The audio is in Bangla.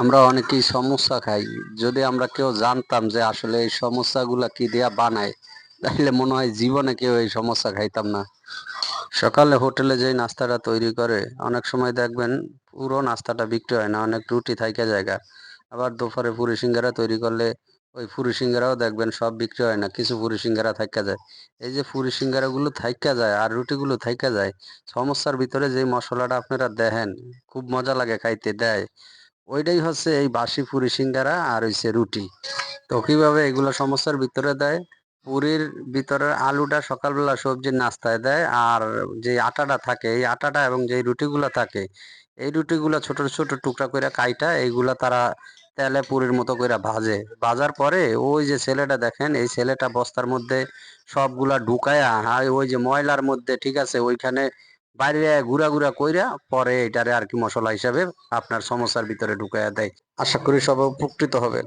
আমরা অনেকেই সমস্যা খাই। যদি আমরা কেউ জানতাম যে আসলে এই সমস্যাগুলা কি দিয়া বানায়, তাহলে মনে হয় জীবনে কেউ এই সমস্যা খাইতাম না। সকালে হোটেলে যেই নাস্তাটা তৈরি করে, অনেক সময় দেখবেন পুরো নাস্তাটা বিক্রি হয় না, অনেক রুটি থাইকা জায়গা। আবার দুপুরে পুরি সিঙ্গারা তৈরি করলে ওই পুরি সিঙ্গারাও দেখবেন সব বিক্রি হয় না, কিছু পুরি সিঙ্গারা থাইকা যায়। এই যে পুরি সিঙ্গারাগুলো থাইকা যায় আর রুটিগুলো থাইকা যায়, সমস্যার ভিতরে যে মশলাটা আপনারা দেখেন খুব মজা লাগে খাইতে, দেয়। ওইটাই হচ্ছে এই বাসি পুরি সিঙ্গারা আর হইছে রুটি। তো কীভাবে এগুলো সমস্যার ভিতরে দেয়? পুরীর ভিতরে আলুটা সকালবেলা সবজির নাস্তায় দেয় আর যে আটাটা থাকে, এই আটাটা এবং যে রুটিগুলো থাকে, এই রুটিগুলো ছোট ছোট টুকরা করে কাইটা, এইগুলা তারা তেলে পুরির মতো করে ভাজে। ভাজার পরে ওই যে ছেলেটা দেখেন, এই ছেলেটা বস্তার মধ্যে সবগুলা ঢুকায়া, আর ওই যে ময়লার মধ্যে, ঠিক আছে, ওইখানে বাইরে ঘুরা ঘুরা কইরা পরে এটারে আর কি মশলা হিসাবে আপনার সমস্যার ভিতরে ঢুকাইয়া দেয়। আশা করি সবাই উপকৃত হবে